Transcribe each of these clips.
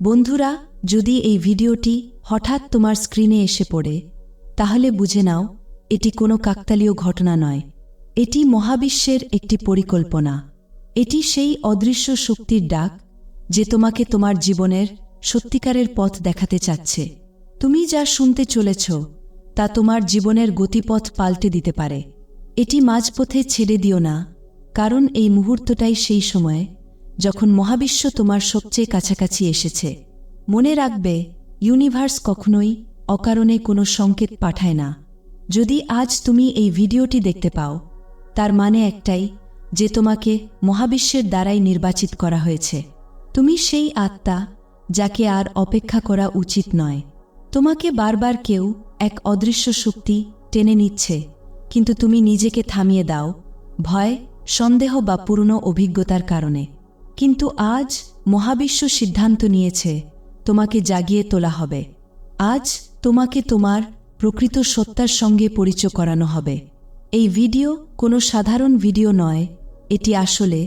বন্ধুরা, যদি এই ভিডিওটি হঠাৎ তোমার স্ক্রিনে এসে পড়ে, তাহলে বুঝে নাও, এটি কোনো কাকতালীয় ঘটনা নয়। এটি মহাবিশ্বের একটি পরিকল্পনা। এটি সেই অদৃশ্য শক্তির ডাক যে তোমাকে তোমার জীবনের সত্যিকারের পথ দেখাতে চাচ্ছে। তুমি যা শুনতে চলেছ, তা তোমার জীবনের গতিপথ পাল্টে দিতে পারে। এটি মাঝপথে ছেড়ে দিও না, কারণ এই মুহূর্তটাই সেই সময় যখন মহাবিশ্ব তোমার সবচেয়ে কাছাকাছি এসেছে, মনে রাখবে ইউনিভার্স কখনোই অকারণে কোনো সংকেত পাঠায় না। যদি আজ তুমি এই ভিডিওটি দেখতে পাও, তার মানে একটাই যে তোমাকে মহাবিশ্বের দ্বারাই নির্বাচিত করা হয়েছে। তুমি সেই আত্মা যাকে আর অপেক্ষা করা উচিত নয়। তোমাকে বারবার কেউ এক অদৃশ্য শক্তি টেনে নিচ্ছে, কিন্তু তুমি নিজেকে থামিয়ে দাও, ভয়, সন্দেহ বা পুরনো অভিজ্ঞতার কারণে। কিন্তু আজ মহাবিশ্ব সিদ্ধান্ত নিয়েছে, তোমাকে জাগিয়ে তোলা হবে। আজ তোমাকে তোমার প্রকৃত সত্তার সঙ্গে পরিচয় করানো হবে। এই ভিডিও কোনো সাধারণ ভিডিও নয়, এটি আসলে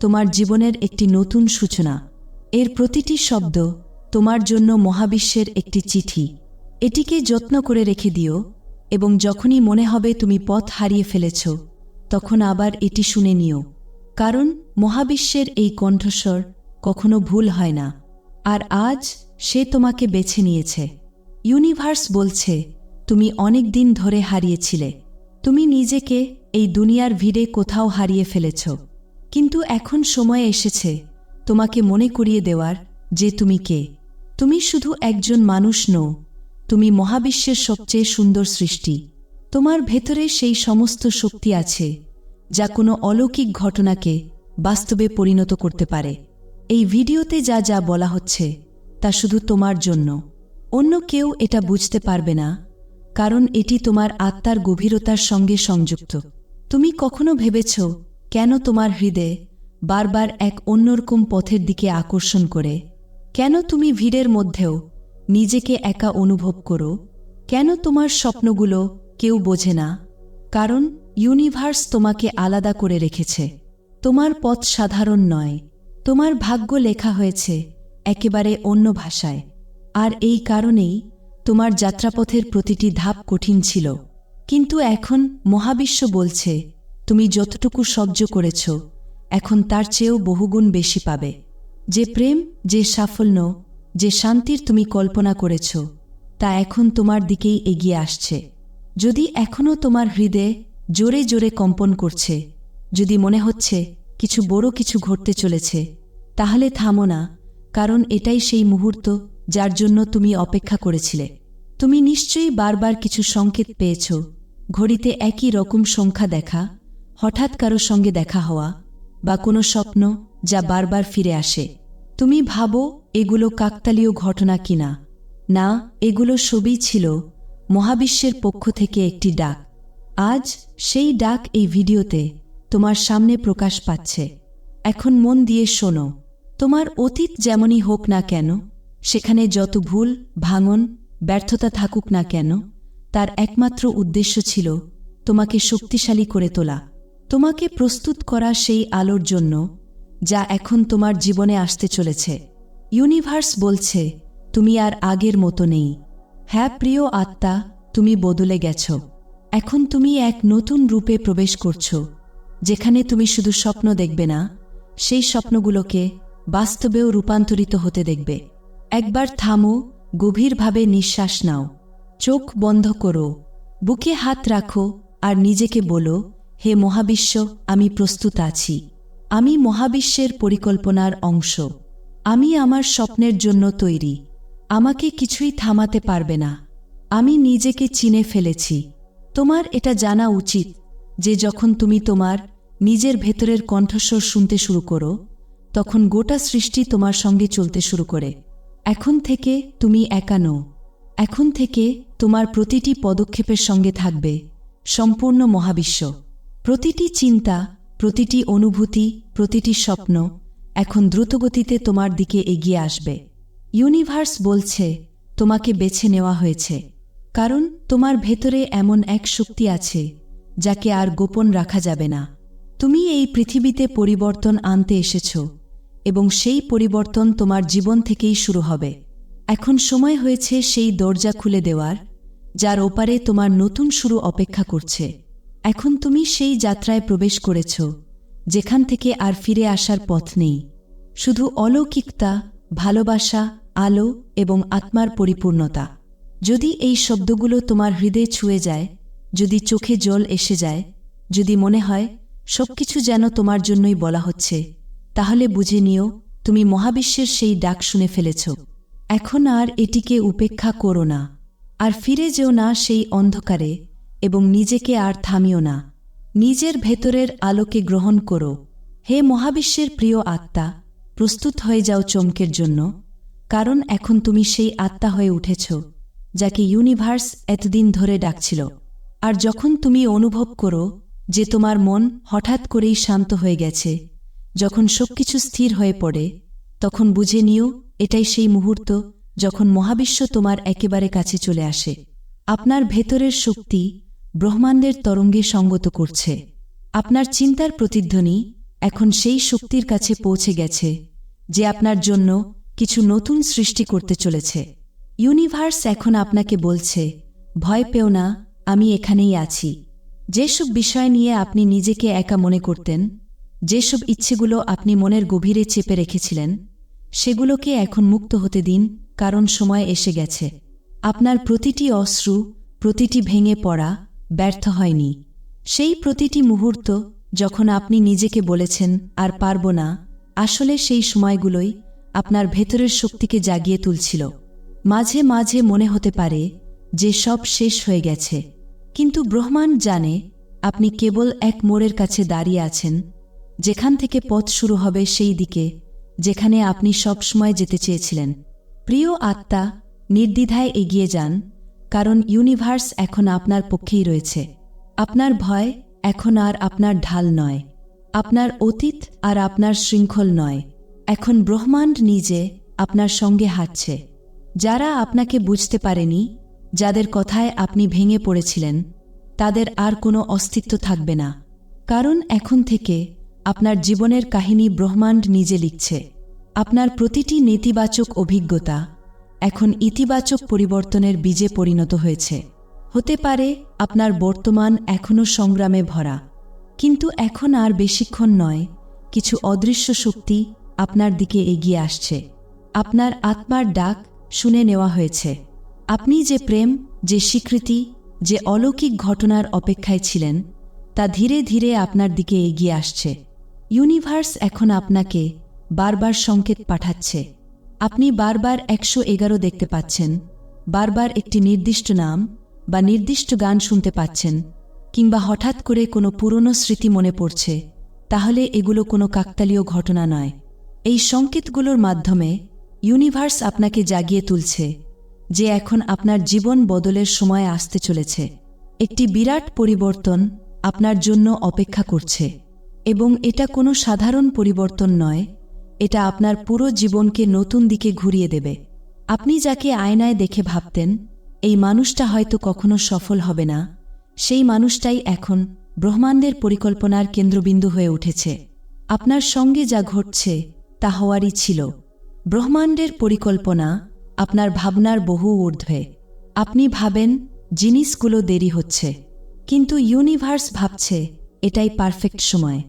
তোমার জীবনের একটি নতুন সূচনা। এর প্রতিটি শব্দ তোমার জন্য মহাবিশ্বের একটি চিঠি। এটিকে যত্ন করে রেখে দিও, এবং যখনই মনে হবে তুমি পথ হারিয়ে ফেলেছ, তখন আবার এটি শুনে নিও। কারণ মহাবিশ্বের এই কণ্ঠস্বর কখনো ভুল হয় না। আর আজ সে তোমাকে বেছে নিয়েছে। ইউনিভার্স বলছে, তুমি অনেক দিন ধরে হারিয়েছিলে। তুমি নিজেকে এই দুনিয়ার ভিড়ে কোথাও হারিয়ে ফেলেছ। কিন্তু এখন সময় এসেছে তোমাকে মনে করিয়ে দেওয়ার যে তুমি কে। তুমি শুধু একজন মানুষ নও, তুমি মহাবিশ্বের সবচেয়ে সুন্দর সৃষ্টি। তোমার ভেতরে সেই সমস্ত শক্তি আছে যা কোনো অলৌকিক ঘটনাকে বাস্তবে পরিণত করতে পারে। এই ভিডিওতে যা যা বলা হচ্ছে, তা শুধু তোমার জন্য। অন্য কেউ এটা বুঝতে পারবে না, কারণ এটি তোমার আত্মার গভীরতার সঙ্গে সংযুক্ত। তুমি কখনো ভেবেছ, কেন তোমার হৃদয়ে বারবার এক অন্যরকম পথের দিকে আকর্ষণ করে? কেন তুমি ভিড়ের মধ্যেও নিজেকে একা অনুভব করো? কেন তোমার স্বপ্নগুলো কেউ বোঝে না? কারণ ইউনিভার্স তোমাকে আলাদা করে রেখেছে। তোমার পথ সাধারণ নয়। তোমার ভাগ্য লেখা হয়েছে একেবারে অন্য ভাষায়। আর এই কারণেই তোমার যাত্রাপথের প্রতিটি ধাপ কঠিন ছিল। কিন্তু এখন মহাবিশ্ব বলছে, তুমি যতটুকু সহ্য করেছ, এখন তার চেয়েও বহুগুণ বেশি পাবে। যে প্রেম, যে সাফল্য, যে শান্তির তুমি কল্পনা করেছ, তা এখন তোমার দিকেই এগিয়ে আসছে। যদি এখনও তোমার হৃদয়ে জোরে জোরে কম্পন করছে। যদি মনে হচ্ছে কিছু বড় কিছু ঘটতে চলেছে, তাহলে থামো না, কারণ এটাই সেই মুহূর্ত যার জন্য তুমি অপেক্ষা করেছিলে। তুমি নিশ্চয়ই বারবার কিছু সংকেত পেয়েছ, ঘড়িতে একই রকম সংখ্যা দেখা, হঠাৎ কারও সঙ্গে দেখা হওয়া, বা কোনো স্বপ্ন যা বারবার ফিরে আসে। তুমি ভাবো, এগুলো কাকতালীয় ঘটনা কিনা? না, এগুলো সবই ছিল মহাবিশ্বের পক্ষ থেকে একটি ডাক। আজ সেই ডাক এই ভিডিওতে তোমার সামনে প্রকাশ পাচ্ছে। এখন মন দিয়ে শোনো, তোমার অতীত যেমনই হোক না কেন, সেখানে যত ভুল, ভাঙন, ব্যর্থতা থাকুক না কেন, তার একমাত্র উদ্দেশ্য ছিল তোমাকে শক্তিশালী করে তোলা। তোমাকে প্রস্তুত করা সেই আলোর জন্য যা এখন তোমার জীবনে আসতে চলেছে। ইউনিভার্স বলছে, তুমি আর আগের মতো নেই। হ্যাঁ প্রিয় আত্মা, তুমি বদলে গেছ। এখন তুমি এক নতুন রূপে প্রবেশ করছ, যেখানে তুমি শুধু স্বপ্ন দেখবে না, সেই স্বপ্নগুলোকে বাস্তবেও রূপান্তরিত হতে দেখবে। একবার থামো, গভীরভাবে নিঃশ্বাস নাও, চোখ বন্ধ করো, বুকে হাত রাখো আর নিজেকে বলো, হে মহাবিশ্ব, আমি প্রস্তুত আছি। আমি মহাবিশ্বের পরিকল্পনার অংশ। আমি আমার স্বপ্নের জন্য তৈরি। আমাকে কিছুই থামাতে পারবে না। আমি নিজেকে চিনে ফেলেছি। তোমার এটা জানা উচিত যে যখন তুমি তোমার নিজের ভেতরের কণ্ঠস্বর শুনতে শুরু করো, তখন গোটা সৃষ্টি তোমার সঙ্গে চলতে শুরু করে। এখন থেকে তুমি একা নও। এখন থেকে তোমার প্রতিটি পদক্ষেপের সঙ্গে থাকবে, সম্পূর্ণ মহাবিশ্ব। প্রতিটি চিন্তা, প্রতিটি অনুভূতি, প্রতিটি স্বপ্ন এখন দ্রুতগতিতে তোমার দিকে এগিয়ে আসবে। ইউনিভার্স বলছে, তোমাকে বেছে নেওয়া হয়েছে। কারণ তোমার ভেতরে এমন এক শক্তি আছে, যাকে আর গোপন রাখা যাবে না। তুমি এই পৃথিবীতে পরিবর্তন আনতে এসেছ, এবং সেই পরিবর্তন তোমার জীবন থেকেই শুরু হবে। এখন সময় হয়েছে সেই দরজা খুলে দেওয়ার, যার ওপারে তোমার নতুন শুরু অপেক্ষা করছে। এখন তুমি সেই যাত্রায় প্রবেশ করেছ, যেখান থেকে আর ফিরে আসার পথ নেই। শুধু অলৌকিকতা, ভালোবাসা, আলো এবং আত্মার পরিপূর্ণতা। যদি এই শব্দগুলো তোমার হৃদয়ে ছুঁয়ে যায়, যদি চোখে জল এসে যায়, যদি মনে হয়, সবকিছু যেন তোমার জন্যই বলা হচ্ছে, তাহলে বুঝে নিও, তুমি মহাবিশ্বের সেই ডাক শুনে ফেলেছ। এখন আর এটিকে উপেক্ষা করো না, আর ফিরে যেও না সেই অন্ধকারে, এবং নিজেকে আর থামিও না। নিজের ভেতরের আলোকে গ্রহণ করো। হে মহাবিশ্বের প্রিয় আত্মা, প্রস্তুত হয়ে যাও চমকের জন্য, কারণ এখন তুমি সেই আত্মা হয়ে উঠেছ। যাকে ইউনিভার্স এতদিন ধরে ডাকছিল। আর যখন তুমি অনুভব করো যে তোমার মন হঠাৎ করেই শান্ত হয়ে গেছে, যখন সবকিছু স্থির হয়ে পড়ে, তখন বুঝে নিও এটাই সেই মুহূর্ত যখন মহাবিশ্ব তোমার একেবারে কাছে চলে আসে। আপনার ভেতরের শক্তি ব্রহ্মাণ্ডের তরঙ্গে সঙ্গত করছে। আপনার চিন্তার প্রতিধ্বনি এখন সেই শক্তির কাছে পৌঁছে গেছে, যে আপনার জন্য কিছু নতুন সৃষ্টি করতে চলেছে। ইউনিভার্স এখন আপনাকে বলছে, ভয় পেও না, আমি এখানেই আছি। যেসব বিষয় নিয়ে আপনি নিজেকে একা মনে করতেন, যেসব ইচ্ছেগুলো আপনি মনের গভীরে চেপে রেখেছিলেন, সেগুলোকে এখন মুক্ত হতে দিন, কারণ সময় এসে গেছে। আপনার প্রতিটি অশ্রু, প্রতিটি ভেঙে পড়া, ব্যর্থ হয়নি। সেই প্রতিটি মুহূর্ত যখন আপনি নিজেকে বলেছেন, আর পারব না, আসলে সেই সময়গুলোই আপনার ভেতরের শক্তিকে জাগিয়ে তুলছিল। মাঝে মাঝে মনে হতে পারে যে সব শেষ হয়ে গেছে। কিন্তু ব্রহ্মাণ্ড জানে আপনি কেবল এক মোড়ের কাছে দাঁড়িয়ে আছেন, যেখান থেকে পথ শুরু হবে সেই দিকে, যেখানে আপনি সবসময় যেতে চেয়েছিলেন। প্রিয় আত্মা, নির্দ্বিধায় এগিয়ে যান, কারণ ইউনিভার্স এখন আপনার পক্ষেই রয়েছে। আপনার ভয় এখন আর আপনার ঢাল নয়। আপনার অতীত আর আপনার শৃঙ্খল নয়। এখন ব্রহ্মাণ্ড নিজে আপনার সঙ্গে হাঁটছে। যারা আপনাকে বুঝতে পারেনি, যাদের কথায় আপনি ভেঙে পড়েছিলেন, তাদের আর কোনো অস্তিত্ব থাকবে না। কারণ এখন থেকে আপনার জীবনের কাহিনী ব্রহ্মাণ্ড নিজে লিখছে। আপনার প্রতিটি নেতিবাচক অভিজ্ঞতা এখন ইতিবাচক পরিবর্তনের বীজে পরিণত হয়েছে। হতে পারে আপনার বর্তমান এখনও সংগ্রামে ভরা। কিন্তু এখন আর বেশিক্ষণ নয়, কিছু অদৃশ্য শক্তি আপনার দিকে এগিয়ে আসছে। আপনার আত্মার ডাক শুনে নেওয়া হয়েছে। আপনি যে প্রেম, যে স্বীকৃতি, যে অলৌকিক ঘটনার অপেক্ষায় ছিলেন, তা ধীরে ধীরে আপনার দিকে এগিয়ে আসছে। ইউনিভার্স এখন আপনাকে বারবার সংকেত পাঠাচ্ছে। আপনি বারবার একশো এগারো দেখতে পাচ্ছেন, বারবার একটি নির্দিষ্ট নাম বা নির্দিষ্ট গান শুনতে পাচ্ছেন, কিংবা হঠাৎ করে কোনো পুরনো স্মৃতি মনে পড়ছে, তাহলে এগুলো কোনো কাকতালীয় ঘটনা নয়। এই সংকেতগুলোর মাধ্যমে ইউনিভার্স আপনাকে জাগিয়ে তুলছে, যে এখন আপনার জীবন বদলের সময় আসতে চলেছে। একটি বিরাট পরিবর্তন আপনার জন্য অপেক্ষা করছে, এবং এটা কোনো সাধারণ পরিবর্তন নয়, এটা আপনার পুরো জীবনকে নতুন দিকে ঘুরিয়ে দেবে। আপনি যাকে আয়নায় দেখে ভাবতেন, এই মানুষটা হয়তো কখনো সফল হবে না, সেই মানুষটাই এখন ব্রহ্মাণ্ডের পরিকল্পনার কেন্দ্রবিন্দু হয়ে উঠেছে। আপনার সঙ্গে যা ঘটছে, তা হওয়ারই ছিল। ব্রহ্মাণ্ডের পরিকল্পনা আপনার ভাবনার বহু ঊর্ধ্বে। আপনি ভাবেন, জিনিসগুলো দেরি হচ্ছে। কিন্তু ইউনিভার্স ভাবছে, এটাই পারফেক্ট সময়।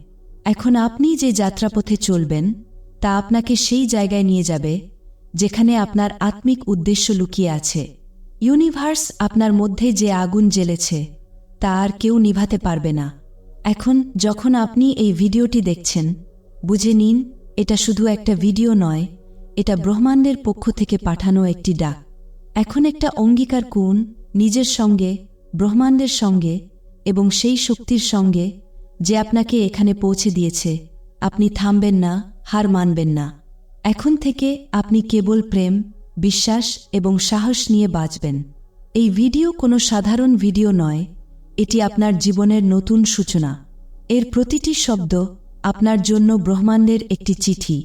এখন আপনি যে যাত্রাপথে চলবেন, তা আপনাকে সেই জায়গায় নিয়ে যাবে, যেখানে আপনার আত্মিক উদ্দেশ্য লুকিয়ে আছে। ইউনিভার্স আপনার মধ্যে যে আগুন জ্বেলেছে, তা আর কেউ নিভাতে পারবে না। এখন যখন আপনি এই ভিডিওটি দেখছেন, বুঝে নিন, এটা শুধু একটা ভিডিও নয় এটা ব্রহ্মাণ্ডের পক্ষ থেকে পাঠানো একটি ডাক। এখন একটা অঙ্গীকার কোন নিজের সঙ্গে, ব্রহ্মাণ্ডের সঙ্গে এবং সেই শক্তির সঙ্গে যে আপনাকে এখানে পৌঁছে দিয়েছে। আপনি থামবেন না, হার মানবেন না। এখন থেকে আপনি কেবল প্রেম, বিশ্বাস এবং সাহস নিয়ে বাঁচবেন। এই ভিডিও কোনো সাধারণ ভিডিও নয়, এটি আপনার জীবনের নতুন সূচনা। এর প্রতিটি শব্দ আপনার জন্য ব্রহ্মাণ্ডের একটি চিঠি।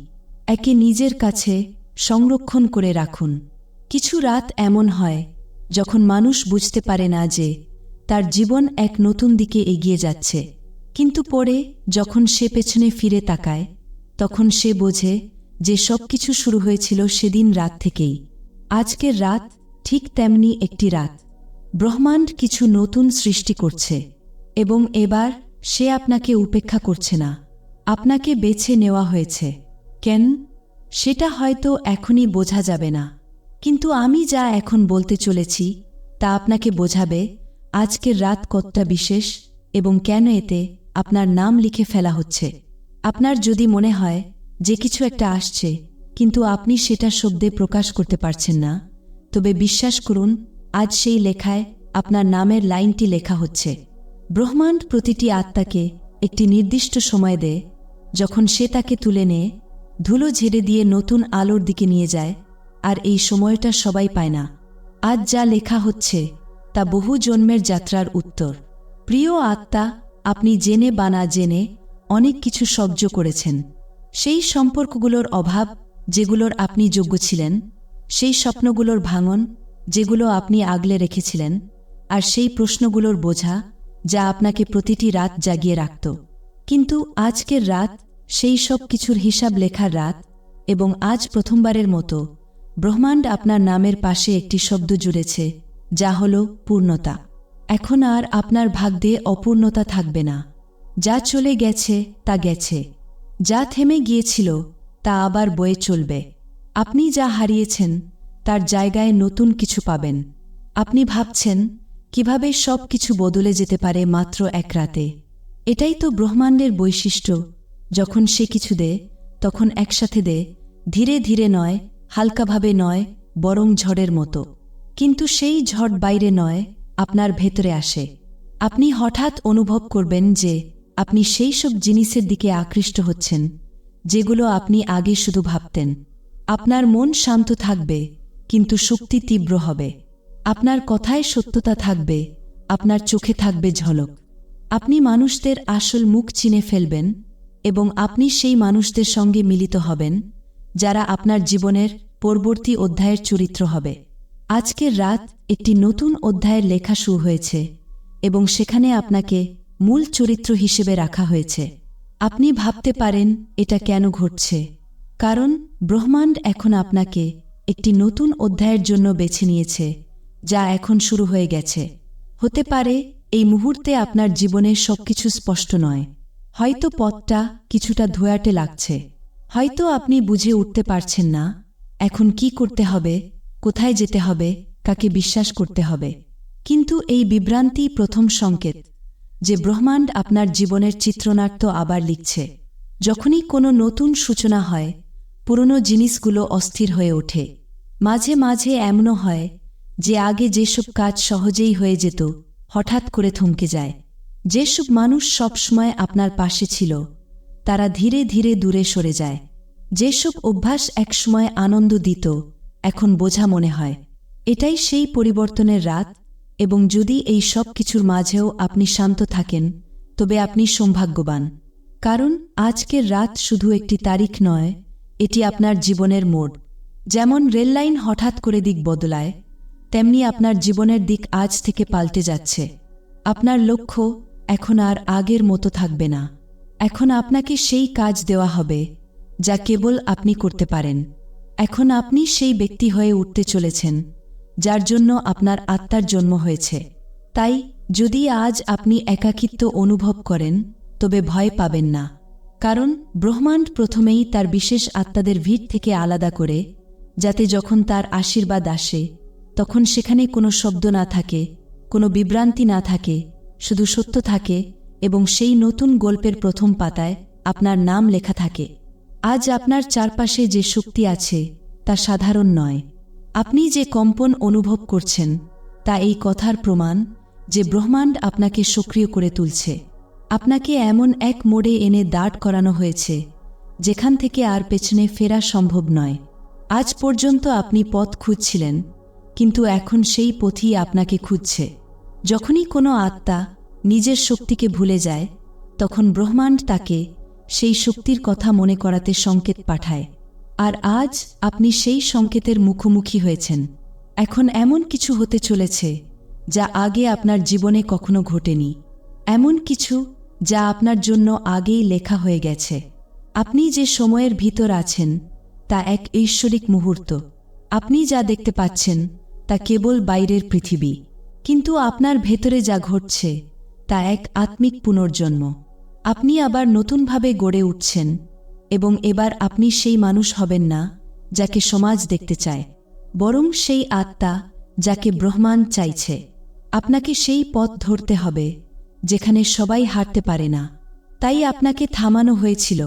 একে নিজের কাছে সংরক্ষণ করে রাখুন। কিছু রাত এমন হয়, যখন মানুষ বুঝতে পারে না যে তার জীবন এক নতুন দিকে এগিয়ে যাচ্ছে। কিন্তু পরে, যখন সে পেছনে ফিরে তাকায়, তখন সে বোঝে যে সব কিছু শুরু হয়েছিল সেদিন রাত থেকেই। আজকের রাত ঠিক তেমনি একটি রাত। ব্রহ্মাণ্ড কিছু নতুন সৃষ্টি করছে, এবং এবার সে আপনাকে উপেক্ষা করছে না। আপনাকে বেছে নেওয়া হয়েছে। কেন? সেটা হয়তো এখনই বোঝা যাবে না। কিন্তু আমি যা এখন বলতে চলেছি, তা আপনাকে বোঝাবে আজকের রাত কতটা বিশেষ এবং কেন এতে আপনার নাম লিখে ফেলা হচ্ছে। আপনার যদি মনে হয় যে কিছু একটা আসছে, কিন্তু আপনি সেটা শব্দে প্রকাশ করতে পারছেন না, তবে বিশ্বাস করুন, আজ সেই লেখায় আপনার নামের লাইনটি লেখা হচ্ছে। ব্রহ্মাণ্ড প্রতিটি আত্মাকে একটি নির্দিষ্ট সময় দেয়, যখন সে তাকে তুলে নেয় ধুলো ঝেড়ে দিয়ে নতুন আলোর দিকে নিয়ে যায়, আর এই সময়টা সবাই পায় না। আজ যা লেখা হচ্ছে, তা বহু জন্মের যাত্রার উত্তর। প্রিয় আত্মা, আপনি জেনে বা না জেনে অনেক কিছু সহ্য করেছেন। সেই সম্পর্কগুলোর অভাব যেগুলোর আপনি যোগ্য ছিলেন, সেই স্বপ্নগুলোর ভাঙন যেগুলো আপনি আগলে রেখেছিলেন, আর সেই প্রশ্নগুলোর বোঝা যা আপনাকে প্রতিটি রাত জাগিয়ে রাখত। কিন্তু আজকের রাত সেই সব কিছুর হিসাব লেখার রাত এবং আজ প্রথমবারের মতো ব্রহ্মাণ্ড আপনার নামের পাশে একটি শব্দ জুড়েছে, যা হল পূর্ণতা। এখন আর আপনার ভাগ্যে অপূর্ণতা থাকবে না। যা চলে গেছে, তা গেছে। যা থেমে গিয়েছিল, তা আবার বয়ে চলবে। আপনি যা হারিয়েছেন, তার জায়গায় নতুন কিছু পাবেন। আপনি ভাবছেন, কীভাবে সব কিছু বদলে যেতে পারে মাত্র এক রাতে? এটাই তো ব্রহ্মাণ্ডের বৈশিষ্ট্য যখন সে কিছু দে, তখন একসাথে দে, ধীরে ধীরে নয়, হালকাভাবে নয়, বরং ঝড়ের মতো। কিন্তু সেই ঝড় বাইরে নয়, আপনার ভেতরে আসে। আপনি হঠাৎ অনুভব করবেন যে, আপনি সেই সব জিনিসের দিকে আকৃষ্ট হচ্ছেন, যেগুলো আপনি আগে শুধু ভাবতেন। আপনার মন শান্ত থাকবে, কিন্তু শক্তি তীব্র হবে। আপনার কথায় সত্যতা থাকবে, আপনার চোখে থাকবে ঝলক। আপনি মানুষদের আসল মুখ চিনে ফেলবেন এবং আপনি সেই মানুষদের সঙ্গে মিলিত হবেন, যারা আপনার জীবনের পরবর্তী অধ্যায়ের চরিত্র হবে। আজকের রাত একটি নতুন অধ্যায়ের লেখা শুরু হয়েছে এবং সেখানে আপনাকে মূল চরিত্র হিসেবে রাখা হয়েছে। আপনি ভাবতে পারেন, এটা কেন ঘটছে? কারণ ব্রহ্মাণ্ড এখন আপনাকে একটি নতুন অধ্যায়ের জন্য বেছে নিয়েছে, যা এখন শুরু হয়ে গেছে। হতে পারে, এই মুহূর্তে আপনার জীবনে সবকিছু স্পষ্ট নয়। হয়তো পথটা কিছুটা ধোয়াটে লাগছে। হয়তো আপনি বুঝে উঠতে পারছেন না, এখন কি করতে হবে, কোথায় যেতে হবে, কাকে বিশ্বাস করতে হবে। কিন্তু এই বিভ্রান্তি প্রথম সংকেত, যে ব্রহ্মাণ্ড আপনার জীবনের চিত্রনাট্য আবার লিখছে। যখনই কোনো নতুন সূচনা হয়, পুরনো জিনিসগুলো অস্থির হয়ে ওঠে। মাঝে মাঝে এমনও হয়, যে আগে যেসব কাজ সহজেই হয়ে যেত, হঠাৎ করে থমকে যায়। যেসব মানুষ সবসময় আপনার পাশে ছিল, তারা ধীরে ধীরে দূরে সরে যায়। যেসব অভ্যাস একসময় আনন্দ দিত, এখন বোঝা মনে হয়। এটাই সেই পরিবর্তনের রাত, এবং যদি এই সব কিছুর মাঝেও আপনি শান্ত থাকেন, তবে আপনি সৌভাগ্যবান। কারণ আজকের রাত শুধু একটি তারিখ নয়, এটি আপনার জীবনের মোড়। যেমন রেললাইন হঠাৎ করে দিক বদলায়, তেমনি আপনার জীবনের দিক আজ থেকে পাল্টে যাচ্ছে। আপনার লক্ষ্য এখন আর আগের মতো থাকবে না। এখন আপনাকে সেই কাজ দেওয়া হবে, যা কেবল আপনি করতে পারেন। এখন আপনি সেই ব্যক্তি হয়ে উঠতে চলেছেন, যার জন্য আপনার আত্মার জন্ম হয়েছে। তাই, যদি আজ আপনি একাকিত্ব অনুভব করেন, তবে ভয় পাবেন না। কারণ, ব্রহ্মাণ্ড প্রথমেই তার বিশেষ আত্মাদের ভিড় থেকে আলাদা করে, যাতে যখন তার আশীর্বাদ আসে, তখন সেখানে কোনো শব্দ না থাকে, কোনো বিভ্রান্তি না থাকে শুধু সত্য থাকে এবং সেই নতুন গল্পের প্রথম পাতায় আপনার নাম লেখা থাকে। আজ আপনার চারপাশে যে শক্তি আছে, তা সাধারণ নয়। আপনি যে কম্পন অনুভব করছেন, তা এই কথার প্রমাণ যে ব্রহ্মাণ্ড আপনাকে সক্রিয় করে তুলছে। আপনাকে এমন এক মোড়ে এনে দাঁড় করানো হয়েছে, যেখান থেকে আর পেছনে ফেরা সম্ভব নয়। আজ পর্যন্ত আপনি পথ খুঁজছিলেন, কিন্তু এখন সেই পথই আপনাকে খুঁজছে। যখনই কোনো আত্মা নিজের শক্তিকে ভুলে যায়, তখন ব্রহ্মাণ্ড তাকে সেই শক্তির কথা মনে করাতে সংকেত পাঠায়। আর আজ আপনি সেই সংকেতের মুখোমুখি হয়েছেন। এখন এমন কিছু হতে চলেছে যা আগে আপনার জীবনে কখনো ঘটেনি। এমন কিছু যা আপনার জন্য আগেই লেখা হয়ে গেছে। আপনি যে সময়ের ভিতর আছেন, তা এক ঐশ্বরিক মুহূর্ত। আপনি যা দেখতে পাচ্ছেন, তা কেবল বাইরের পৃথিবী। কিন্তু আপনার ভেতরে যা ঘটছে তা এক আত্মিক পুনর্জন্ম। আপনি আবার নতুনভাবে গড়ে উঠছেন এবং এবার আপনি সেই মানুষ হবেন না যাকে সমাজ দেখতে চায়, বরং সেই আত্মা যাকে ব্রহ্মাণ চাইছে। আপনাকে সেই পথ ধরতে হবে যেখানে সবাই হাঁটতে পারে না। তাই আপনাকে থামানো হয়েছিল,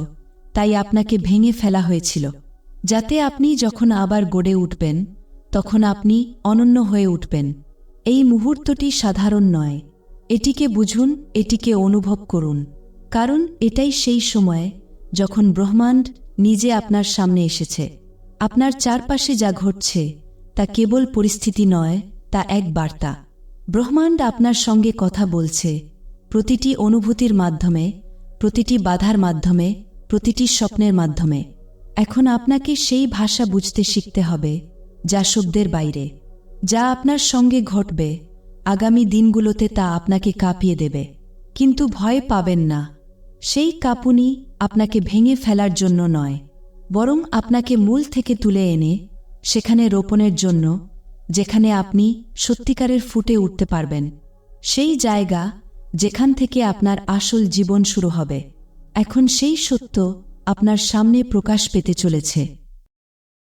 তাই আপনাকে ভেঙে ফেলা হয়েছিল। যাতে আপনি যখন আবার গড়ে উঠবেন, তখন আপনি অনন্য হয়ে উঠবেন। এই মুহূর্তটি সাধারণ নয়। এটিকে বুঝুন, এটিকে অনুভব করুন। কারণ এটাই সেই সময় যখন ব্রহ্মাণ্ড নিজে আপনার সামনে এসেছে। আপনার চারপাশে যা ঘটছে, তা কেবল পরিস্থিতি নয়, তা এক বার্তা। ব্রহ্মাণ্ড আপনার সঙ্গে কথা বলছে, প্রতিটি অনুভূতির মাধ্যমে, প্রতিটি বাধার মাধ্যমে, প্রতিটি স্বপ্নের মাধ্যমে। এখন আপনাকে সেই ভাষা বুঝতে শিখতে হবে, যা শব্দের বাইরে, যা আপনার সঙ্গে ঘটবে আগামী দিনগুলোতে তা আপনাকে কাঁপিয়ে দেবে। কিন্তু ভয় পাবেন না। সেই কাঁপুনি আপনাকে ভেঙে ফেলার জন্য নয়, বরং আপনাকে মূল থেকে তুলে এনে সেখানে রোপণের জন্য, যেখানে আপনি সত্যিকারের ফুটে উঠতে পারবেন, সেই জায়গা যেখান থেকে আপনার আসল জীবন শুরু হবে। এখন সেই সত্য আপনার সামনে প্রকাশ পেতে চলেছে।